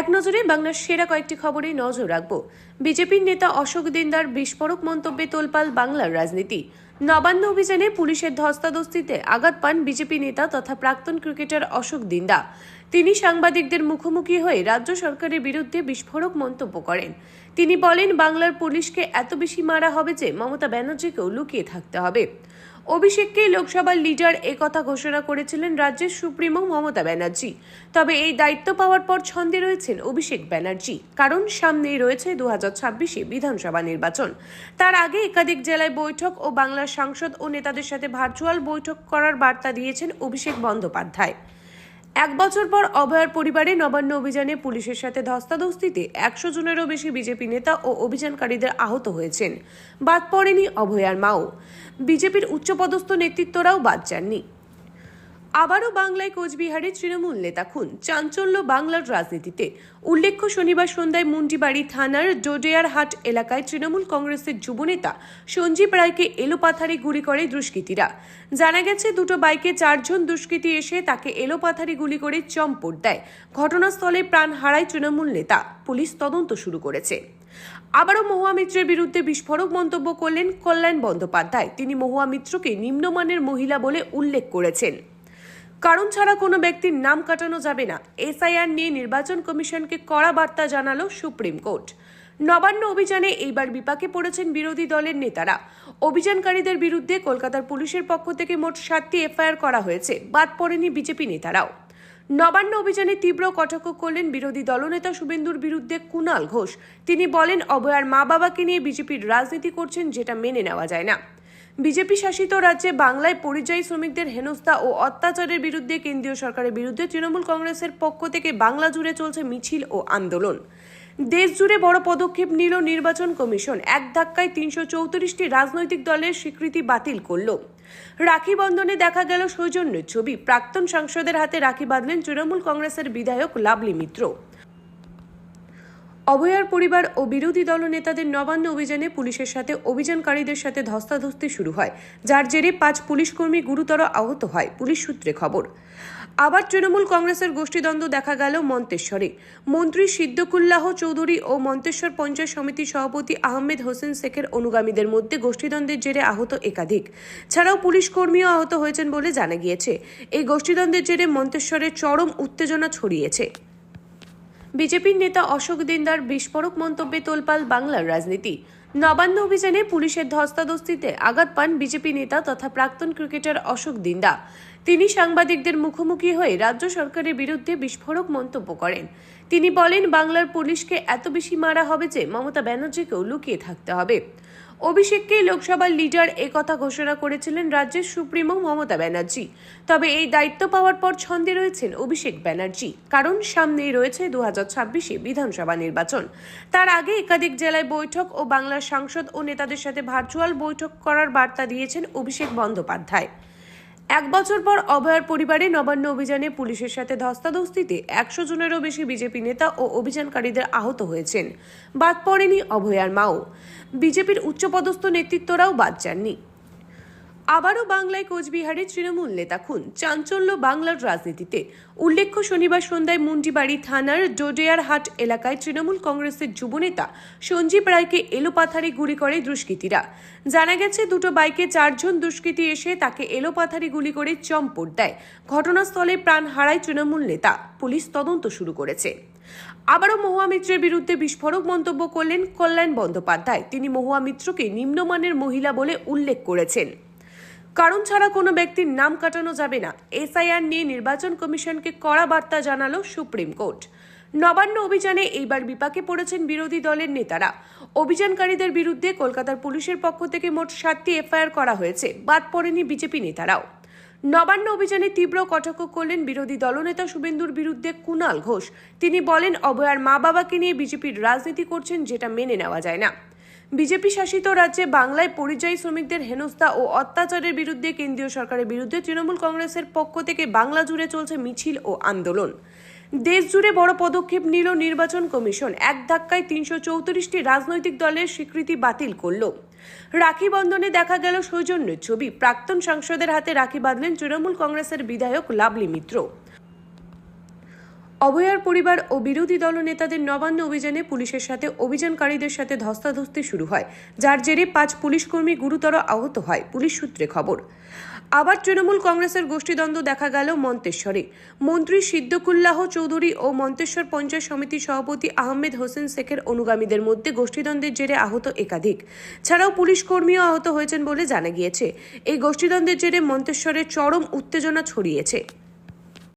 এক নজরে বাংলার সেরা কয়েকটি খবরে নজর রাখব। বিজেপির নেতা অশোক দিনদার বিস্ফোরক মন্তব্যে তোলপাল বাংলার রাজনীতি। নবান্ন অভিযানে পুলিশের ধস্তাধস্তিতে আঘাত পান বিজেপি নেতা তথা প্রাক্তন ক্রিকেটার অশোক দিন্দা। তিনি সাংবাদিকদের মুখোমুখি হয়ে রাজ্য সরকারের বিরুদ্ধে বিস্ফোরক মন্তব্য করেন। তিনি বলেন, বাংলার পুলিশকে এত বেশি মারা হবে যে মমতা ব্যানার্জিকেও লুকিয়ে থাকতে হবে। অভিষেককে লোকসভার লিডার একথা ঘোষণা করেছিলেন রাজ্যের সুপ্রিমো মমতা ব্যানার্জি। তবে এই দায়িত্ব পাওয়ার পর ছন্দে রয়েছেন অভিষেক ব্যানার্জি, কারণ সামনেই রয়েছে দু ছাব্বিশে বিধানসভা নির্বাচন। তার আগে একাধিক জেলায় বৈঠক ও বাংলার সাংসদ ও নেতাদের সাথে ভার্চুয়াল বৈঠক করার বার্তা দিয়েছেন অভিষেক বন্দ্যোপাধ্যায়। এক বছর পর অভয়ার পরিবারে নবান্ন অভিযানে পুলিশের সাথে ধস্তাধস্তিতে একশো জনেরও বেশি বিজেপি নেতা ও অভিযানকারীদের আহত হয়েছেন। বাদ পড়েনি অভয়ার মাও। বিজেপির উচ্চপদস্থ নেতৃত্বরাও বাদ যাননি। আবারও বাংলায় কোচবিহারে তৃণমূল নেতা খুন। চাঞ্চল্য বাংলার রাজনীতিতে। উল্লেখ্য, শনিবার সন্ধ্যায় মুন্ডিবাড়ি থানার ডোডেয়ারহাট এলাকায় তৃণমূল কংগ্রেসের যুবনেতা সঞ্জীব রায়কে এলোপাথারি গুলি করে দুষ্কৃতীরা। জানা গেছে, দুটো বাইকে চারজন দুষ্কৃতী এসে তাকে এলোপাথারি গুলি করে চম্পট দেয়। ঘটনাস্থলে প্রাণ হারায় তৃণমূল নেতা। পুলিশ তদন্ত শুরু করেছে। আবারও মহুয়া মিত্রের বিরুদ্ধে বিস্ফোরক মন্তব্য করলেন কল্যাণ বন্দ্যোপাধ্যায়। তিনি মহুয়া মিত্রকে নিম্নমানের মহিলা বলে উল্লেখ করেছেন। কারণ ছাড়া কোনো ব্যক্তির নাম কাটানো যাবে না। এসআইআর নিয়ে নির্বাচন কমিশনকে কড়া বার্তা জানালো সুপ্রিম কোর্ট। নবান্ন অভিযানে এইবার বিপাকে পড়েছেন বিরোধী দলের নেতারা। অভিযানকারীদের বিরুদ্ধে কলকাতার পুলিশের পক্ষ থেকে মোট সাতটি এফআইআর করা হয়েছে। বাদ পড়েনি বিজেপি নেতারাও। নবান্ন অভিযানে তীব্র কটাক্ষ করলেন বিরোধী দলনেতা শুভেন্দুর বিরুদ্ধে কুণাল ঘোষ। তিনি বলেন, অভয়ার মা বাবাকে নিয়ে বিজেপির রাজনীতি করছেন, যেটা মেনে নেওয়া যায় না। বিজেপি শাসিত রাজ্যে বাংলায় পরিযায়ী শ্রমিকদের হেনস্থা ও অত্যাচারের বিরুদ্ধে কেন্দ্রীয় সরকারের বিরুদ্ধে তৃণমূল কংগ্রেসের পক্ষ থেকে বাংলা জুড়ে চলছে মিছিল ও আন্দোলন। দেশ জুড়ে বড় পদক্ষেপ নিল নির্বাচন কমিশন। এক ধাক্কায় তিনশো চৌত্রিশটি রাজনৈতিক দলের স্বীকৃতি বাতিল করল। রাখি বন্ধনে দেখা গেল সৌজন্যের ছবি। প্রাক্তন সাংসদের হাতে রাখি বাঁধলেন তৃণমূল কংগ্রেসের বিধায়ক লাভলি মিত্র। অভয়ার পরিবার ও বিরোধী দল নেতাদের নবান্ন অভিযানে পুলিশের সাথে, অভিযানকারীদের সাথে ধস্তাধস্তি শুরু হয়, যার জেরে পাঁচ পুলিশকর্মী গুরুতর আহত হয়, পুলিশ সূত্রে খবর। আবার তৃণমূল কংগ্রেসের গোষ্ঠীদ্বন্দ্ব দেখা গেল মন্তেশ্বরে। মন্ত্রী সিদ্দকুল্লাহ চৌধুরী ও মন্তেশ্বর পঞ্চায়েত সমিতির সভাপতি আহমেদ হোসেন শেখের অনুগামীদের মধ্যে গোষ্ঠীদ্বন্দ্বের জেরে আহত একাধিক। ছাড়াও পুলিশ কর্মীও আহত হয়েছেন বলে জানা গিয়েছে। এই গোষ্ঠীদ্বন্দ্বের জেরে মন্তেশ্বরে চরম উত্তেজনা ছড়িয়েছে। বিজেপির নেতা অশোক দিনদার বিস্ফোরক মন্তব্যে তোলপাল বাংলার রাজনীতি। নবান্ন অভিযানে পুলিশের ধস্তাধস্তিতে আঘাত পান বিজেপি নেতা তথা প্রাক্তন ক্রিকেটার অশোক দিন্দা। তিনি সাংবাদিকদের মুখোমুখি হয়ে রাজ্য সরকারের বিরুদ্ধে বিস্ফোরক মন্তব্য করেন। তিনি বলেন, বাংলার পুলিশকে এত বেশি মারা হবে যে মমতা ব্যানার্জিকেও লুকিয়ে থাকতে হবে। অভিষেককে লোকসভার লিডার কথা ঘোষণা করেছিলেন রাজ্যের সুপ্রিমো মমতা ব্যানার্জি। তবে এই দায়িত্ব পাওয়ার পর ছন্দে রয়েছেন অভিষেক ব্যানার্জি, কারণ সামনেই রয়েছে দু হাজার ছাব্বিশে বিধানসভা নির্বাচন। তার আগে একাধিক জেলায় বৈঠক ও বাংলার সাংসদ ও নেতাদের সাথে ভার্চুয়াল বৈঠক করার বার্তা দিয়েছেন অভিষেক বন্দ্যোপাধ্যায়। এক বছর পর অভয়ার পরিবারে নবান্ন অভিযানে পুলিশের সাথে ধস্তাধস্তিতে একশো জনেরও বেশি বিজেপি নেতা ও অভিযানকারীদের আহত হয়েছেন। বাদ পড়েনি অভয়ার মাও। বিজেপির উচ্চপদস্থ নেতৃত্বরাও বাদ যাননি। আবারও বাংলায় কোচবিহারে তৃণমূল নেতা খুন। চাঞ্চল্য বাংলার রাজনীতিতে। উল্লেখ্য, শনিবার সন্ধ্যায় মুন্ডিবাড়ি থানার ডোডেয়ারহাট এলাকায় তৃণমূল কংগ্রেসের যুবনেতা সঞ্জীব রায়কে এলোপাথারি গুলি করে দুষ্কৃতীরা। জানা গেছে, দুটো বাইকে চারজন দুষ্কৃতী এসে তাকে এলোপাথারি গুলি করে চম্পট দেয়। ঘটনাস্থলে প্রাণ হারায় তৃণমূল নেতা। পুলিশ তদন্ত শুরু করেছে। আবারও মহুয়া মিত্রের বিরুদ্ধে বিস্ফোরক মন্তব্য করলেন কল্যাণ বন্দ্যোপাধ্যায়। তিনি মহুয়া মিত্রকে নিম্নমানের মহিলা বলে উল্লেখ করেছেন। কারণ ছাড়া কোনো ব্যক্তির নাম কাটানো যাবে না। এসআইআর নিয়ে নির্বাচন কমিশনকে কড়া বার্তা জানালো সুপ্রিম কোর্ট। নবান্ন অভিযানে এইবার বিপাকে পড়েছেন বিরোধী দলের নেতারা। অভিযানকারীদের বিরুদ্ধে কলকাতার পুলিশের পক্ষ থেকে মোট সাতটি এফআইআর করা হয়েছে, বাদ পড়েনি বিজেপি নেতারাও। নবান্ন অভিযানে তীব্র কটাক্ষ করলেন বিরোধী দলনেতা শুভেন্দুর বিরুদ্ধে কুণাল ঘোষ। তিনি বলেন, অভয়ার মা বাবাকে নিয়ে বিজেপির রাজনীতি করছেন যেটা মেনে নেওয়া যায় না। বিজেপি শাসিত রাজ্যে বাংলায় পরিযায়ী শ্রমিকদের হেনস্থা ও অত্যাচারের বিরুদ্ধে কেন্দ্রীয় সরকারের বিরুদ্ধে তৃণমূল কংগ্রেসের পক্ষ থেকে বাংলা জুড়ে চলছে মিছিল ও আন্দোলন। দেশ জুড়ে বড় পদক্ষেপ নিল নির্বাচন কমিশন। এক ধাক্কায় তিনশো চৌত্রিশটি রাজনৈতিক দলের স্বীকৃতি বাতিল করল। রাখি বন্ধনে দেখা গেল সৌজন্যের ছবি। প্রাক্তন সাংসদের হাতে রাখি বাঁধলেন তৃণমূল কংগ্রেসের বিধায়ক লাভলি মিত্র। অভয়ার পরিবার ও বিরোধী দল নেতাদের নবান্ন অভিযানে পুলিশের সাথে অভিযানকারীদের সাথে ধস্তাধস্তি শুরু হয়, যার জেরে পাঁচ পুলিশকর্মী গুরুতর আহত হয়, পুলিশ সূত্রে খবর। আবার তৃণমূল কংগ্রেসের গোষ্ঠীদ্বন্দ্ব দেখা গেল মন্তেশ্বরে। মন্ত্রী সিদ্দকুল্লাহ চৌধুরী ও মন্তেশ্বর পঞ্চায়েত সমিতির সভাপতি আহমেদ হোসেন শেখের অনুগামীদের মধ্যে গোষ্ঠীদ্বন্দ্বের জেরে আহত একাধিক। ছাড়াও পুলিশ কর্মীও আহত হয়েছেন বলে জানা গিয়েছে। এই গোষ্ঠীদ্বন্দ্বের জেরে মন্তেশ্বরে চরম উত্তেজনা ছড়িয়েছে।